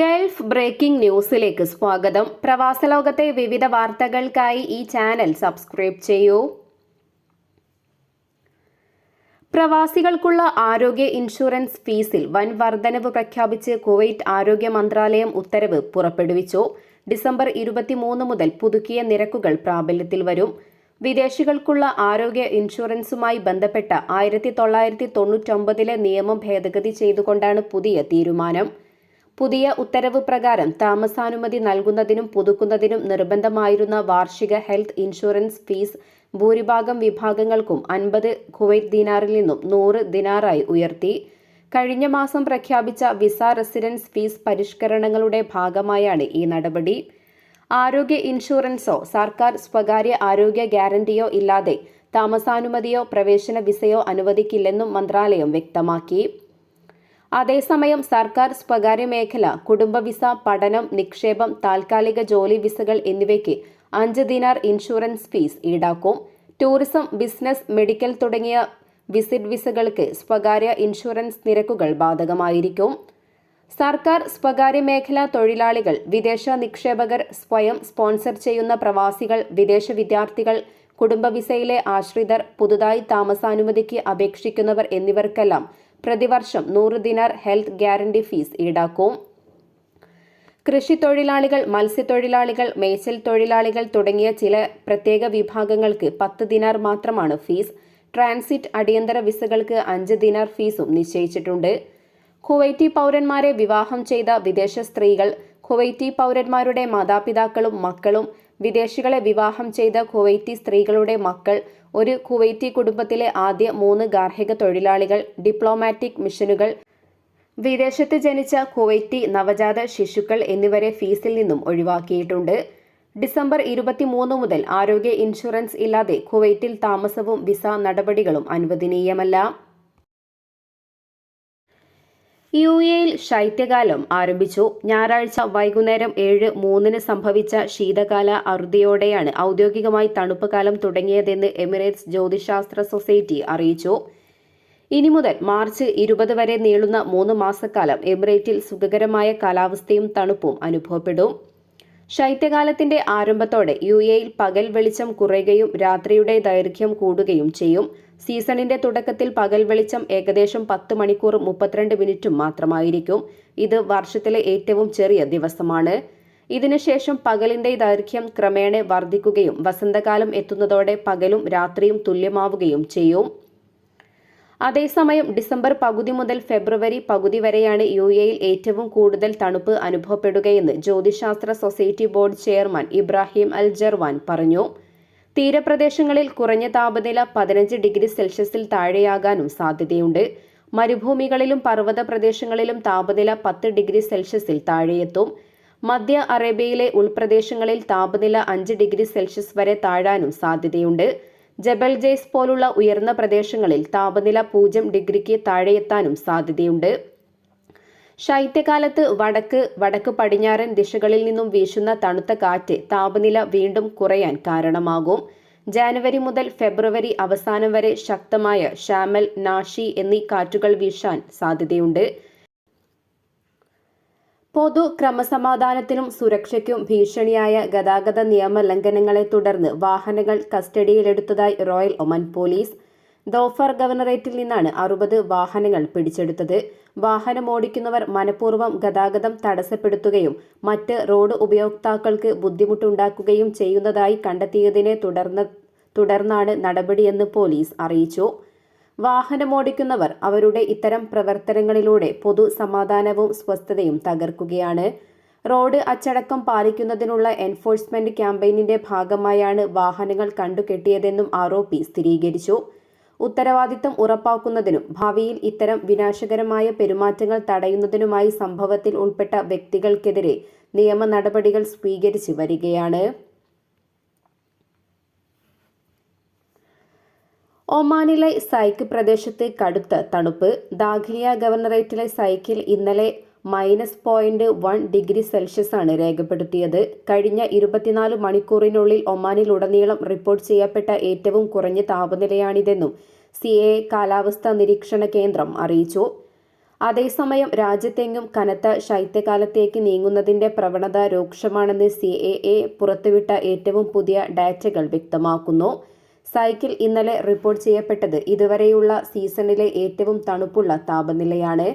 Gulf breaking ന്യൂസിലേക്ക് സ്വാഗതം. പ്രവാസ ലോകത്തെ വിവിധ വാർത്തകൾക്കായി ഈ ചാനൽ സബ്സ്ക്രൈബ് ചെയ്യൂ. പ്രവാസികൾക്കുള്ള ആരോഗ്യ ഇൻഷുറൻസ് ഫീസിൽ വൻ വർധനവ് പ്രഖ്യാപിച്ച് കുവൈറ്റ് ആരോഗ്യ മന്ത്രാലയം ഉത്തരവ് പുറപ്പെടുവിച്ചു. ഡിസംബർ ഇരുപത്തിമൂന്ന് മുതൽ പുതുക്കിയ നിരക്കുകൾ പ്രാബല്യത്തിൽ വരും. വിദേശികൾക്കുള്ള ആരോഗ്യ ഇൻഷുറൻസുമായി ബന്ധപ്പെട്ട ആയിരത്തി തൊള്ളായിരത്തി തൊണ്ണൂറ്റൊമ്പതിലെ നിയമം ഭേദഗതി ചെയ്തുകൊണ്ടാണ് പുതിയ തീരുമാനം. പുതിയ ഉത്തരവ് പ്രകാരം താമസാനുമതി നൽകുന്നതിനും പുതുക്കുന്നതിനും നിർബന്ധമായിരുന്ന വാർഷിക ഹെൽത്ത് ഇൻഷുറൻസ് ഫീസ് ഭൂരിഭാഗം വിഭാഗങ്ങൾക്കും അൻപത് കുവൈറ്റ് ദിനാറിൽ നിന്നും നൂറ് ദിനാറായി ഉയർത്തി. കഴിഞ്ഞ മാസം പ്രഖ്യാപിച്ച വിസ റെസിഡൻസ് ഫീസ് പരിഷ്കരണങ്ങളുടെ ഭാഗമായാണ് ഈ നടപടി. ആരോഗ്യ ഇൻഷുറൻസോ സർക്കാർ സ്വകാര്യ ആരോഗ്യ ഗ്യാരണ്ടിയോ ഇല്ലാതെ താമസാനുമതിയോ പ്രവേശന വിസയോ അനുവദിക്കില്ലെന്നും മന്ത്രാലയം വ്യക്തമാക്കി. അതേസമയം സർക്കാർ സ്വകാര്യ മേഖല കുടുംബ വിസ പഠനം നിക്ഷേപം താൽക്കാലിക ജോലി വിസകൾ എന്നിവയ്ക്ക് അഞ്ച് ദിനാർ ഇൻഷുറൻസ് ഫീസ് ഈടാക്കും. ടൂറിസം ബിസിനസ് മെഡിക്കൽ തുടങ്ങിയ വിസിറ്റ് വിസകൾക്ക് സ്വകാര്യ ഇൻഷുറൻസ് നിരക്കുകൾ ബാധകമായിരിക്കും. സർക്കാർ സ്വകാര്യ മേഖലാ തൊഴിലാളികൾ വിദേശ നിക്ഷേപകർ സ്വയം സ്പോൺസർ ചെയ്യുന്ന പ്രവാസികൾ വിദേശ വിദ്യാർത്ഥികൾ കുടുംബ വിസയിലെ ആശ്രിതർ പുതുതായി താമസാനുമതിക്ക് അപേക്ഷിക്കുന്നവർ എന്നിവർക്കെല്ലാം പ്രതിവർഷം നൂറ് ദിനാർ ഹെൽത്ത് ഗ്യാരണ്ടി ഫീസ് ഈടാക്കും. കൃഷിത്തൊഴിലാളികൾ മത്സ്യത്തൊഴിലാളികൾ മേച്ചൽ തൊഴിലാളികൾ തുടങ്ങിയ ചില പ്രത്യേക വിഭാഗങ്ങൾക്ക് പത്ത് ദിനാർ മാത്രമാണ് ഫീസ്. ട്രാൻസിറ്റ് അടിയന്തര വിസകൾക്ക് അഞ്ച് ദിനാർ ഫീസും നിശ്ചയിച്ചിട്ടുണ്ട്. കുവൈറ്റി പൗരന്മാരെ വിവാഹം ചെയ്ത വിദേശ സ്ത്രീകൾ കുവൈറ്റി പൗരന്മാരുടെ മാതാപിതാക്കളും മക്കളും വിദേശികളെ വിവാഹം ചെയ്ത കുവൈറ്റി സ്ത്രീകളുടെ മക്കൾ ഒരു കുവൈറ്റി കുടുംബത്തിലെ ആദ്യ മൂന്ന് ഗാർഹിക തൊഴിലാളികൾ ഡിപ്ലോമാറ്റിക് മിഷനുകൾ വിദേശത്ത് ജനിച്ച കുവൈറ്റി നവജാത ശിശുക്കൾ എന്നിവരെ ഫീസിൽ നിന്നും ഒഴിവാക്കിയിട്ടുണ്ട്. ഡിസംബർ ഇരുപത്തിമൂന്ന് മുതൽ ആരോഗ്യ ഇൻഷുറൻസ് ഇല്ലാതെ കുവൈറ്റിൽ താമസവും വിസ നടപടികളും അനുവദനീയമല്ല. യു എയിൽ ശൈത്യകാലം ആരംഭിച്ചു. ഞായറാഴ്ച വൈകുന്നേരം ഏഴ് മൂന്നിന് സംഭവിച്ച ശീതകാല അറുതിയോടെയാണ് ഔദ്യോഗികമായി തണുപ്പ് കാലം തുടങ്ങിയതെന്ന് എമിറേറ്റ്സ് ജ്യോതിശാസ്ത്ര സൊസൈറ്റി അറിയിച്ചു. ഇനി മുതൽ മാർച്ച് ഇരുപത് വരെ നീളുന്ന മൂന്ന് മാസക്കാലം എമിറേറ്റിൽ സുഖകരമായ കാലാവസ്ഥയും തണുപ്പും അനുഭവപ്പെടും. ശൈത്യകാലത്തിന്റെ ആരംഭത്തോടെ യു എയിൽ പകൽ വെളിച്ചം കുറയുകയും രാത്രിയുടെ ദൈർഘ്യം കൂടുകയും ചെയ്യും. സീസണിന്റെ തുടക്കത്തിൽ പകൽ വെളിച്ചം ഏകദേശം പത്ത് മണിക്കൂർ മുപ്പത്തിരണ്ട് മിനിറ്റും മാത്രമായിരിക്കും. ഇത് വർഷത്തിലെ ഏറ്റവും ചെറിയ ദിവസമാണ്. ഇതിനുശേഷം പകലിന്റെ ദൈർഘ്യം ക്രമേണ വർദ്ധിക്കുകയും വസന്തകാലം എത്തുന്നതോടെ പകലും രാത്രിയും തുല്യമാവുകയും ചെയ്യും. അതേസമയം ഡിസംബർ പകുതി മുതൽ ഫെബ്രുവരി പകുതി വരെയാണ് യു എയിൽ ഏറ്റവും കൂടുതൽ തണുപ്പ് അനുഭവപ്പെടുകയെന്ന് ജ്യോതിശാസ്ത്ര society board chairman Ibrahim Al Jarwan പറഞ്ഞു. തീരപ്രദേശങ്ങളിൽ കുറഞ്ഞ താപനില പതിനഞ്ച് ഡിഗ്രി സെൽഷ്യസിൽ താഴെയാകാനും സാധ്യതയുണ്ട്. മരുഭൂമികളിലും പർവത പ്രദേശങ്ങളിലും താപനില പത്ത് ഡിഗ്രി സെൽഷ്യസിൽ താഴെയെത്തും. മധ്യ അറേബ്യയിലെ ഉൾപ്രദേശങ്ങളിൽ താപനില അഞ്ച് ഡിഗ്രി സെൽഷ്യസ് വരെ താഴാനും സാധ്യതയുണ്ട്. ജബൽ ജെയ്സ് പോലുള്ള ഉയർന്ന പ്രദേശങ്ങളിൽ താപനില പൂജ്യം ഡിഗ്രിക്ക് താഴെയെത്താനും സാധ്യതയുണ്ട്. ശൈത്യകാലത്ത് വടക്ക് വടക്ക് പടിഞ്ഞാറൻ ദിശകളിൽ നിന്നും വീശുന്ന തണുത്ത കാറ്റ് താപനില വീണ്ടും കുറയാൻ കാരണമാകും. ജാനുവരി മുതൽ ഫെബ്രുവരി അവസാനം വരെ ശക്തമായ ഷാമൽ നാഷി എന്നീ കാറ്റുകൾ വീശാൻ സാധ്യതയുണ്ട്. പൊതു ക്രമസമാധാനത്തിനും സുരക്ഷയ്ക്കും ഭീഷണിയായ ഗതാഗത നിയമ ലംഘനങ്ങളെ തുടർന്ന് വാഹനങ്ങൾ കസ്റ്റഡിയിലെടുത്തതായി റോയൽ ഒമൻ പോലീസ്. ദോഫർ ഗവർണറേറ്റിൽ നിന്നാണ് അറുപത് വാഹനങ്ങൾ പിടിച്ചെടുത്തത്. വാഹനം ഓടിക്കുന്നവർ മനഃപൂർവം ഗതാഗതം തടസ്സപ്പെടുത്തുകയും മറ്റ് റോഡ് ഉപയോക്താക്കൾക്ക് ബുദ്ധിമുട്ടുണ്ടാക്കുകയും ചെയ്യുന്നതായി കണ്ടെത്തിയതിനെ തുടർന്ന് തുടർന്നാണ് നടപടിയെന്ന് പോലീസ് അറിയിച്ചു. വാഹനമോടിക്കുന്നവർ അവരുടെ ഇത്തരം പ്രവർത്തനങ്ങളിലൂടെ പൊതു സമാധാനവും സ്വസ്ഥതയും തകർക്കുകയാണ്. റോഡ് അച്ചടക്കം പാലിക്കുന്നതിനുള്ള എൻഫോഴ്സ്മെന്റ് ക്യാമ്പയിനിന്റെ ഭാഗമായാണ് വാഹനങ്ങൾ കണ്ടുകെട്ടിയതെന്നും ആരോപി സ്ഥിരീകരിച്ചു. ഉത്തരവാദിത്തം ഉറപ്പാക്കുന്നതിനും ഭാവിയിൽ ഇത്തരം വിനാശകരമായ പെരുമാറ്റങ്ങൾ തടയുന്നതിനുമായി സംഭവത്തിൽ ഉൾപ്പെട്ട വ്യക്തികൾക്കെതിരെ നിയമ നടപടികൾ സ്വീകരിച്ചു വരികയാണ്. ഒമാനിലെ സൈക്ക് പ്രദേശത്തെ കടുത്ത തണുപ്പ് ദാഖിലിയ ഗവർണറേറ്റിലെ സൈക്കിൽ ഇന്നലെ minus point one degree Celsius ആണ് രേഖപ്പെടുത്തിയത്. കഴിഞ്ഞ ഇരുപത്തിനാല് മണിക്കൂറിനുള്ളിൽ ഒമാനിൽ ഉടനീളം റിപ്പോർട്ട് ചെയ്യപ്പെട്ട ഏറ്റവും കുറഞ്ഞ താപനിലയാണിതെന്നും സി എ കാലാവസ്ഥാ നിരീക്ഷണ കേന്ദ്രം അറിയിച്ചു. അതേസമയം രാജ്യത്തെങ്ങും കനത്ത ശൈത്യകാലത്തേക്ക് നീങ്ങുന്നതിന്റെ പ്രവണത രൂക്ഷമാണെന്ന് സി എ എ പുറത്തുവിട്ട ഏറ്റവും പുതിയ ഡാറ്റകൾ വ്യക്തമാക്കുന്നു. സൈക്കിൾ ഇന്നലെ റിപ്പോർട്ട് ചെയ്യപ്പെട്ടത് ഇതുവരെയുള്ള സീസണിലെ ഏറ്റവും തണുപ്പുള്ള താപനിലയാണ്.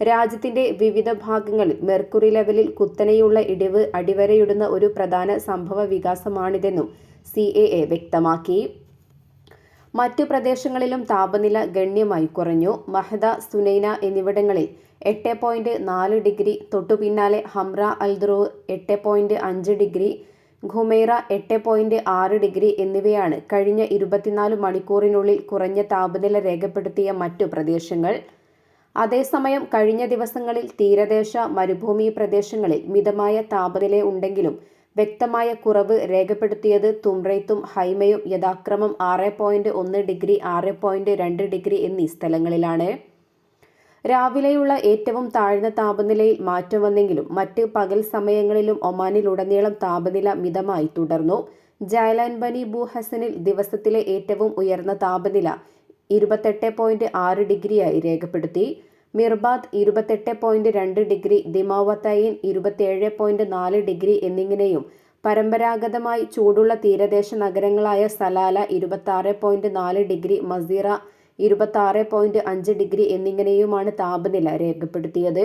രാജ്യത്തിന്റെ വിവിധ ഭാഗങ്ങളിൽ മെർക്കുറി ലെവലിൽ കുത്തനെയുള്ള ഇടിവ് അടിവരയിടുന്ന ഒരു പ്രധാന സംഭവ വികാസമാണിതെന്നും സി എ എ വ്യക്തമാക്കി. മറ്റു പ്രദേശങ്ങളിലും താപനില ഗണ്യമായി കുറഞ്ഞു. മഹദ സുനൈന എന്നിവിടങ്ങളിൽ എട്ട് പോയിന്റ് നാല് ഡിഗ്രി തൊട്ടു പിന്നാലെ ഹംറ അൽദ്രോ എട്ട് പോയിന്റ് അഞ്ച് ഡിഗ്രി ഖുമൈറ എട്ട് പോയിന്റ് ആറ് ഡിഗ്രി എന്നിവയാണ് കഴിഞ്ഞ ഇരുപത്തിനാല് മണിക്കൂറിനുള്ളിൽ കുറഞ്ഞ താപനില രേഖപ്പെടുത്തിയ മറ്റു പ്രദേശങ്ങൾ. അതേസമയം കഴിഞ്ഞ ദിവസങ്ങളിൽ തീരദേശ മരുഭൂമി പ്രദേശങ്ങളിൽ മിതമായ താപനില ഉണ്ടെങ്കിലും വ്യക്തമായ കുറവ് രേഖപ്പെടുത്തിയത് തുംറൈത്തും ഹൈമയും യഥാക്രമം ആറ് ഒന്ന് ഡിഗ്രി ആറ് പോയിന്റ് രണ്ട് ഡിഗ്രി എന്നീ സ്ഥലങ്ങളിലാണ്. രാവിലെയുള്ള ഏറ്റവും താഴ്ന്ന താപനിലയിൽ മാറ്റം വന്നെങ്കിലും മറ്റ് പകൽ സമയങ്ങളിലും ഒമാനിലുടനീളം താപനില മിതമായി തുടർന്നു. ജയലാൻ ബനി ബുഹസനിൽ ദിവസത്തിലെ ഏറ്റവും ഉയർന്ന താപനില ഇരുപത്തെട്ട് പോയിന്റ് ആറ് ഡിഗ്രിയായി രേഖപ്പെടുത്തി. മിർബാദ് ഇരുപത്തെട്ട് പോയിന്റ് രണ്ട് ഡിഗ്രി ദിമാവത്തയിൻ ഇരുപത്തിയേഴ് പോയിന്റ് നാല് ഡിഗ്രി എന്നിങ്ങനെയും പരമ്പരാഗതമായി ചൂടുള്ള തീരദേശ നഗരങ്ങളായ സലാല ഇരുപത്തി ആറ് പോയിന്റ് നാല് ഡിഗ്രി മസീറ ഇരുപത്തി പോയിന്റ് അഞ്ച് ഡിഗ്രി എന്നിങ്ങനെയുമാണ് താപനില രേഖപ്പെടുത്തിയത്.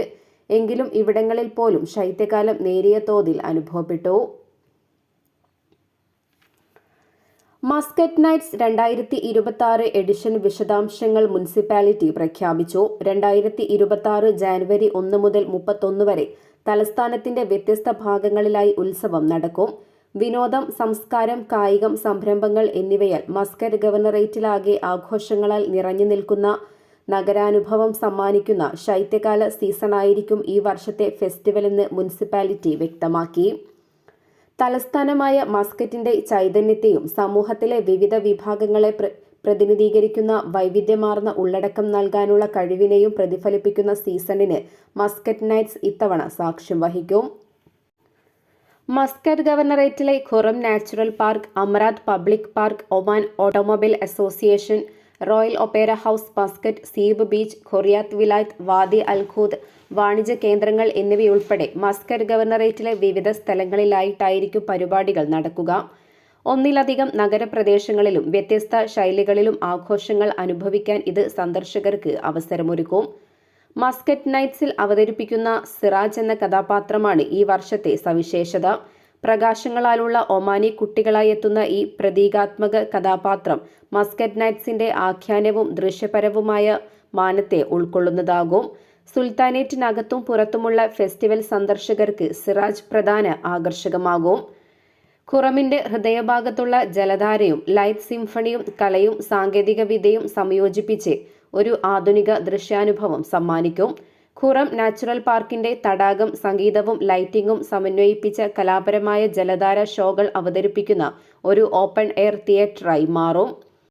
എങ്കിലും ഇവിടങ്ങളിൽ പോലും ശൈത്യകാലം നേരിയ തോതിൽ അനുഭവപ്പെട്ടു. മസ്കറ്റ് നൈറ്റ്സ് രണ്ടായിരത്തി ഇരുപത്തി ആറ് എഡിഷൻ വിശദാംശങ്ങൾ മുനിസിപ്പാലിറ്റി പ്രഖ്യാപിച്ചു. രണ്ടായിരത്തി ഇരുപത്തി ആറ് ജാനുവരി ഒന്ന് മുതൽ മുപ്പത്തൊന്ന് വരെ തലസ്ഥാനത്തിന്റെ വ്യത്യസ്ത ഭാഗങ്ങളിലായി ഉത്സവം നടക്കും. വിനോദം സംസ്കാരം കായികം സംരംഭങ്ങൾ എന്നിവയാൽ മസ്കറ്റ് ഗവർണറേറ്റിലാകെ ആഘോഷങ്ങളാൽ നിറഞ്ഞു നിൽക്കുന്ന നഗരാനുഭവം സമ്മാനിക്കുന്ന ശൈത്യകാല സീസണായിരിക്കും ഈ വർഷത്തെ ഫെസ്റ്റിവൽ എന്ന് മുനിസിപ്പാലിറ്റി വ്യക്തമാക്കി. തലസ്ഥാനമായ മസ്കറ്റിന്റെ ചൈതന്യത്തെയും സമൂഹത്തിലെ വിവിധ വിഭാഗങ്ങളെ പ്രതിനിധീകരിക്കുന്ന വൈവിധ്യമാർന്ന ഉള്ളടക്കം നൽകാനുള്ള കഴിവിനെയും പ്രതിഫലിപ്പിക്കുന്ന സീസണിന് മസ്കറ്റ് നൈറ്റ്സ് ഇത്തവണ സാക്ഷ്യം വഹിക്കും. Muscat ഗവർണറേറ്റിലെ Qurum Natural Park Amerat Public Park Oman Automobile Association Royal Opera House Muscat Seeb Beach Quriyat Wilayat Wadi Al Khoud വാണിജ്യ കേന്ദ്രങ്ങൾ എന്നിവയുൾപ്പെടെ മസ്കറ്റ് ഗവർണറേറ്റിലെ വിവിധ സ്ഥലങ്ങളിലായിട്ടായിരിക്കും പരിപാടികൾ നടക്കുക. ഒന്നിലധികം നഗരപ്രദേശങ്ങളിലും വ്യത്യസ്ത ശൈലികളിലും ആഘോഷങ്ങൾ അനുഭവിക്കാൻ ഇത് സന്ദർശകർക്ക് അവസരമൊരുക്കും. മസ്കറ്റ് നൈറ്റ്സിൽ അവതരിപ്പിക്കുന്ന സിറാജ് എന്ന കഥാപാത്രമാണ് ഈ വർഷത്തെ സവിശേഷത. പ്രകാശങ്ങളാലുള്ള ഒമാനി കുട്ടികളായി എത്തുന്ന ഈ പ്രതീകാത്മക കഥാപാത്രം മസ്കറ്റ് നൈറ്റ്സിന്റെ ആഖ്യാനവും ദൃശ്യപരവുമായ മാനത്തെ ഉൾക്കൊള്ളുന്നതാകും. സുൽത്താനേറ്റിനകത്തും പുറത്തുമുള്ള ഫെസ്റ്റിവൽ സന്ദർശകർക്ക് സിറാജ് പ്രധാന ആകർഷകമാകും. ഖുറമിന്റെ ഹൃദയഭാഗത്തുള്ള ജലധാരയും ലൈറ്റ് സിംഫണിയും കലയും സാങ്കേതികവിദ്യയും സംയോജിപ്പിച്ച് ഒരു ആധുനിക ദൃശ്യാനുഭവം സമ്മാനിക്കും. ഖുറം നാച്ചുറൽ പാർക്കിന്റെ തടാകം സംഗീതവും ലൈറ്റിംഗും സമന്വയിപ്പിച്ച കലാപരമായ ജലധാര ഷോകൾ അവതരിപ്പിക്കുന്ന ഒരു ഓപ്പൺ എയർ തിയേറ്ററായി മാറും.